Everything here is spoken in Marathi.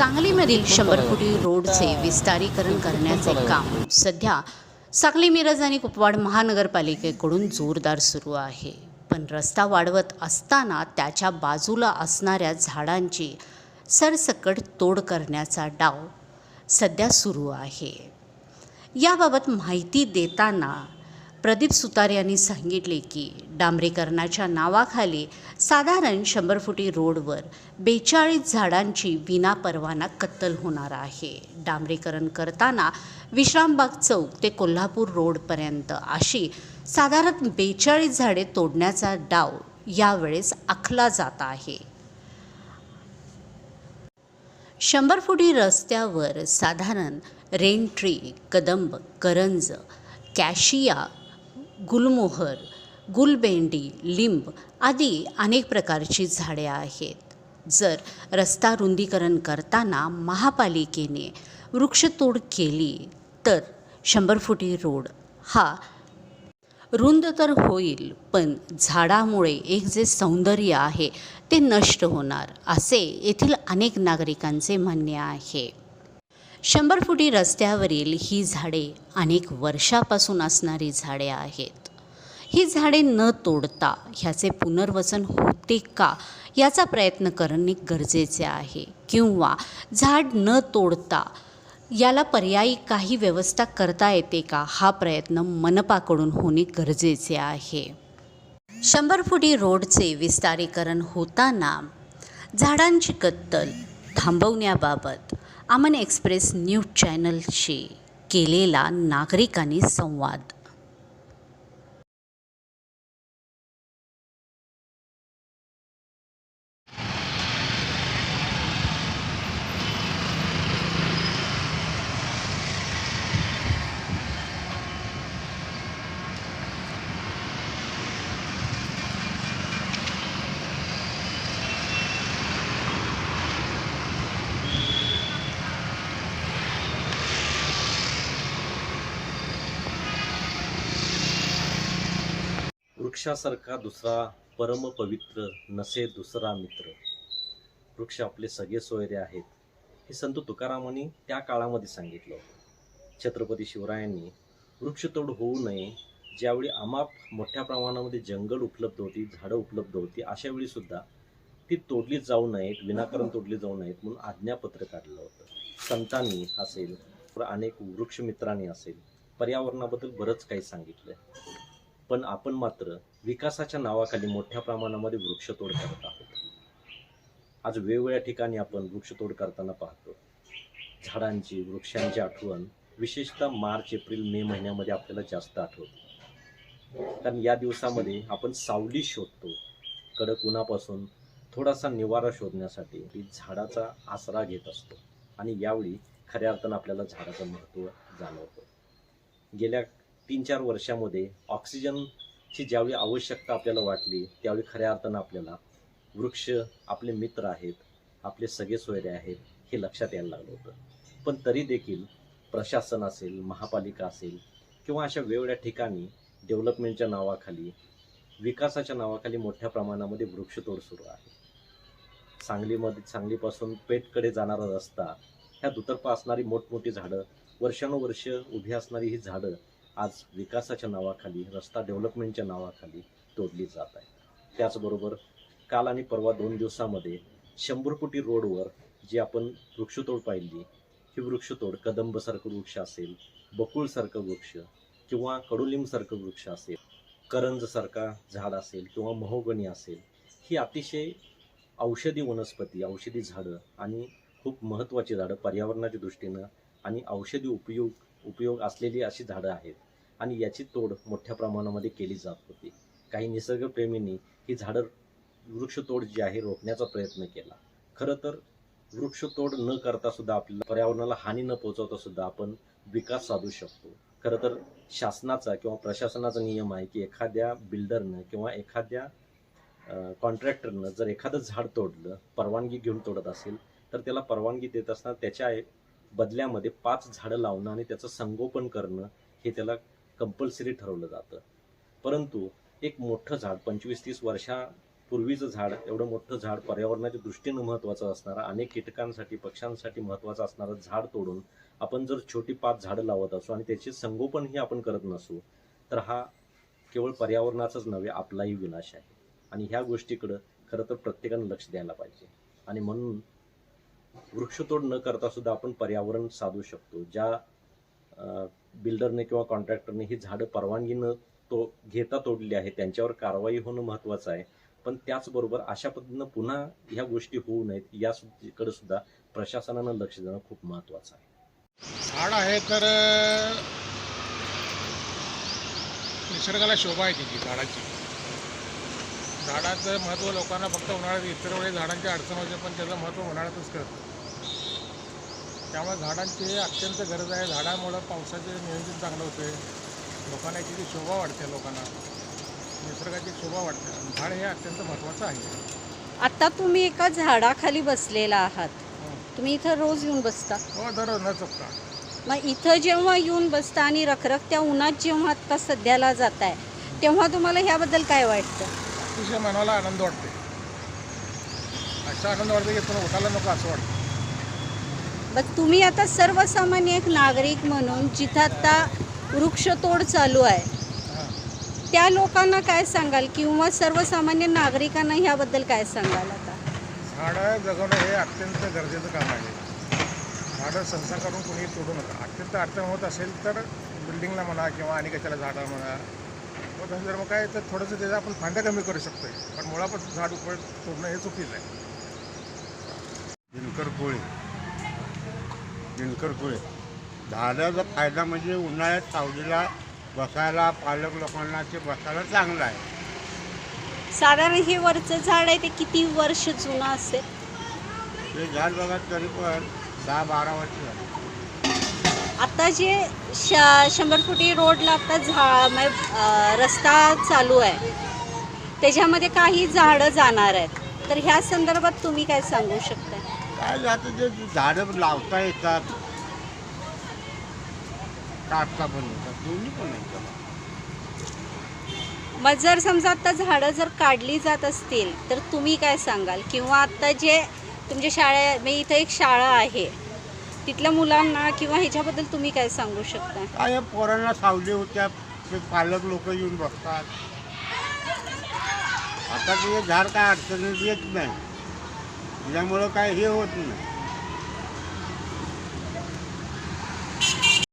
सांगलीमधील शंभर फुटी रोडचे विस्तारीकरण करण्याचे काम सध्या सांगली मिरज आणि कुपवाड महानगरपालिकेकडून जोरदार सुरू आहे. पण रस्ता वाढवत असताना त्याच्या बाजूला असणाऱ्या झाडांची सरसकट तोड करण्याचा डाव सध्या सुरू आहे. याबाबत माहिती देताना प्रदीप सुतार यांनी सांगितले की डांबरीकरणाच्या नावाखाली साधारण शंभर फुटी रोडवर बेचाळीस झाडांची विनापरवाना कत्तल होणार आहे. डांबरीकरण करताना विश्रामबाग चौक ते कोल्हापूर रोडपर्यंत अशी साधारण बेचाळीस झाडे तोडण्याचा डाव यावेळेस आखला जात आहे. शंभर फुटी रस्त्यावर साधारण रेनट्री कदंब करंज कॅशिया गुलमोहर गुलबेंडी लिंब आदी अनेक प्रकारची झाडे आहेत. जर रस्ता रुंदीकरण करताना महापालिकेने वृक्षतोड केली तर शंभर फुटी रोड. हा रुंद तर होईल पण झाडामुळे एक जे सौंदर्य आहे ते नष्ट होणार असे येथील अनेक नागरिकांचे म्हणणे आहे. शंभर फुटी रस्त्यावरील ही झाडे अनेक वर्षापासून असणारी झाडे आहेत. ही झाडे न तोडता ह्याचे पुनर्वसन होते का? याचा प्रयत्न करणे गरजेचे आहे. किंवा झाड न तोडता याला पर्यायी काही व्यवस्था करता येते का? हा प्रयत्न मनपाकडून होणे गरजेचे आहे. शंभर फुटी रोडचे विस्तारीकरण होताना झाडांची कत्तल थांबवण्याबाबत आमन एक्सप्रेस न्यूज चॅनलशी केलेला नागरिकांनी संवाद वृक्षासारखा दुसरा परमपवित्र नसे दुसरा मित्र. वृक्ष आपले सगळे सोयरे आहेत हे संत तुकारामांनी त्या काळामध्ये सांगितलं होतं. छत्रपती शिवरायांनी वृक्षतोड होऊ नये ज्यावेळी अमाप मोठ्या प्रमाणामध्ये जंगल उपलब्ध होती झाडं उपलब्ध होती अशा वेळी सुद्धा ती तोडली जाऊ नयेत विनाकारण तोडली जाऊ नयेत म्हणून आज्ञापत्र काढलं होतं. संतांनी असेल अनेक वृक्षमित्रांनी असेल पर्यावरणाबद्दल बरंच काही सांगितलं पण आपण मात्र विकासाच्या नावाखाली मोठ्या प्रमाणामध्ये वृक्षतोड करत आहोत. आज वेगवेगळ्या ठिकाणी आपण वृक्षतोड करताना पाहतो. झाडांची वृक्षांची आठवण विशेषतः मार्च एप्रिल मे महिन्यामध्ये आपल्याला जास्त आठवते. कारण या दिवसामध्ये आपण सावली शोधतो. कडक उन्हापासून थोडासा निवारा शोधण्यासाठी झाडाचा आसरा घेत असतो. आणि यावेळी खऱ्या अर्थानं आपल्याला झाडाचं महत्त्व जाणवतं. गेल्या तीन चार वर्षामध्ये ऑक्सिजनची ज्यावेळी आवश्यकता आपल्याला वाटली त्यावेळी खऱ्या अर्थानं आपल्याला वृक्ष आपले मित्र आहेत आपले सगळे सोयरे आहेत हे लक्षात यायला लागलं होतं. पण तरी देखील प्रशासन असेल महापालिका असेल किंवा अशा वेगवेगळ्या ठिकाणी डेव्हलपमेंटच्या नावाखाली विकासाच्या नावाखाली मोठ्या प्रमाणामध्ये वृक्षतोड सुरू आहे. सांगलीमध्ये सांगलीपासून पेठकडे जाणारा रस्ता ह्या दुतर्फा असणारी मोठमोठी झाडं वर्षानुवर्ष उभी असणारी ही झाडं आज विकासाच्या नावाखाली रस्ता डेव्हलपमेंटच्या नावाखाली तोडली जात आहे. त्याचबरोबर काल आणि परवा दोन दिवसामध्ये शंभर कोटी रोडवर जी आपण वृक्षतोड पाहिली ही वृक्षतोड कदंबसारखं वृक्ष असेल बकुळसारखं वृक्ष किंवा कडुलिंबसारखं वृक्ष असेल करंजसारखा झाड असेल किंवा महोगणी असेल ही अतिशय औषधी वनस्पती औषधी झाडं आणि खूप महत्त्वाची झाडं पर्यावरणाच्या दृष्टीनं आणि औषधी उपयोग उपयोग असलेली अशी झाडं आहेत. आणि याची तोड मोठ्या प्रमाणामध्ये केली जात होती. काही निसर्गप्रेमींनी ही झाडं वृक्षतोड जी आहे रोखण्याचा प्रयत्न केला. खरं तर वृक्षतोड न करता सुद्धा आपल्याला पर्यावरणाला हानी न पोहोचवता सुद्धा आपण विकास साधू शकतो. खरं तर शासनाचा किंवा प्रशासनाचा नियम आहे की एखाद्या बिल्डरनं किंवा एखाद्या कॉन्ट्रॅक्टरनं जर एखादं झाड तोडलं परवानगी घेऊन तोडत असेल तर त्याला परवानगी देत असताना त्याच्या बदल्यामध्ये पाच झाडं लावणं आणि त्याचं संगोपन करणं हे त्याला कंपल्सरी ठरवलं जातं. परंतु एक मोठं झाड पंचवीस तीस वर्षापूर्वीचं झाड एवढं मोठं झाड पर्यावरणाच्या दृष्टीनं महत्त्वाचं असणारं अनेक कीटकांसाठी पक्ष्यांसाठी महत्त्वाचं असणारं झाड तोडून आपण जर छोटी पाच झाडं लावत असू आणि त्याचे संगोपनही आपण करत नसू तर हा केवळ पर्यावरणाचाच नव्हे आपलाही विनाश आहे. आणि ह्या गोष्टीकडं खरं तर प्रत्येकानं लक्ष द्यायला पाहिजे. आणि म्हणून वृक्षतोड न करता सुद्धा आपण पर्यावरण साधू शकतो. ज्या बिल्डरने किंवा कॉन्ट्रॅक्टरने ही झाडं परवानगीनं तो घेता तोडली आहे त्यांच्यावर कारवाई होणं महत्त्वाचं आहे. पण त्याचबरोबर अशा पद्धतीनं पुन्हा ह्या गोष्टी होऊ नयेत याकडे सुद्धा प्रशासनानं लक्ष देणं खूप महत्त्वाचं आहे. झाड आहे तर निसर्गाला शोभा आहे त्याची झाडाची. झाडाचं महत्त्व लोकांना फक्त उन्हाळ्यात इतर वेळी झाडांची अडचण होते पण त्याचं महत्त्व उन्हाळ्यातच कळतं. त्यामुळे झाडांची अत्यंत गरज आहे. झाडामुळं पावसाचे नियोजन चांगलं होते. लोकांना याची शोभा वाढते लोकांना. निसर्गाची शोभा वाढते. झाड हे अत्यंत महत्त्वाचं आहे. आता तुम्ही एका झाडाखाली बसलेला आहात. हं. तुम्ही इथं रोज येऊन बसता? हो दररोज न चुकता. मग इथं जेव्हा येऊन बसता आणि रखरखत्या उन्हात जेव्हा आत्ता सध्याला जात आहे तेव्हा तुम्हाला ह्याबद्दल काय वाटतं? अतिशय मनाला आनंद वाटते असा आनंद वाटते की तुला उठायला नको असं वाटतं बट तुम्ही आता सर्वसामान्य एक नागरिक म्हणून जिथं आता वृक्षतोड चालू आहे त्या लोकांना काय सांगाल किंवा सर्वसामान्य नागरिकांना ह्याबद्दल काय सांगाल आता? झाडं जगवणं हे अत्यंत गरजेचं काम आहे. झाडं संसार करून कोणी तोडू नका. अत्यंत अडचण होत असेल तर बिल्डिंगला म्हणा किंवा आणि कशाला झाडं म्हणा तर मग काय तर थोडंसं त्याचं आपण फांद्या कमी करू शकतो पण मुळापासून झाड उपयोग तोडणं हे चुकीचं आहे. दिनकर कोळी. दिनकर कोळी. झाडाचा फायदा म्हणजे उन्हाळ्यात सावलीला बसायला पालक लोकांना ते बसायला चांगलं आहे. साधारण हे वरचं झाड आहे ते किती वर्ष जुनं असेल? ते झाड बघा तरी पण दहा बारा वर्ष झाली. आता जे श शंभर फुटी रोडला आता झा म्हणजे, रस्ता चालू आहे. त्याच्यामध्ये काही झाडं जाणार आहेत. तर ह्या संदर्भात तुम्ही काय सांगू शकता काय जातं ते झाडं लावता येतात? काढता पण येतात दोन्ही पण येतात मग जर समजा आता झाडं जर काढली जात असतील तर तुम्ही काय सांगाल? किंवा आता जे तुमच्या शाळा म्हणजे इथं एक शाळा आहे. तिथल्या मुलांना किंवा ह्याच्याबद्दल तुम्ही काय सांगू शकता? काय या पोरांना सावली होत्या ते पालक लोक येऊन बसतात. आता ते झाड काय अडचणीत येत नाही. त्यामुळं काय हे होत नाही.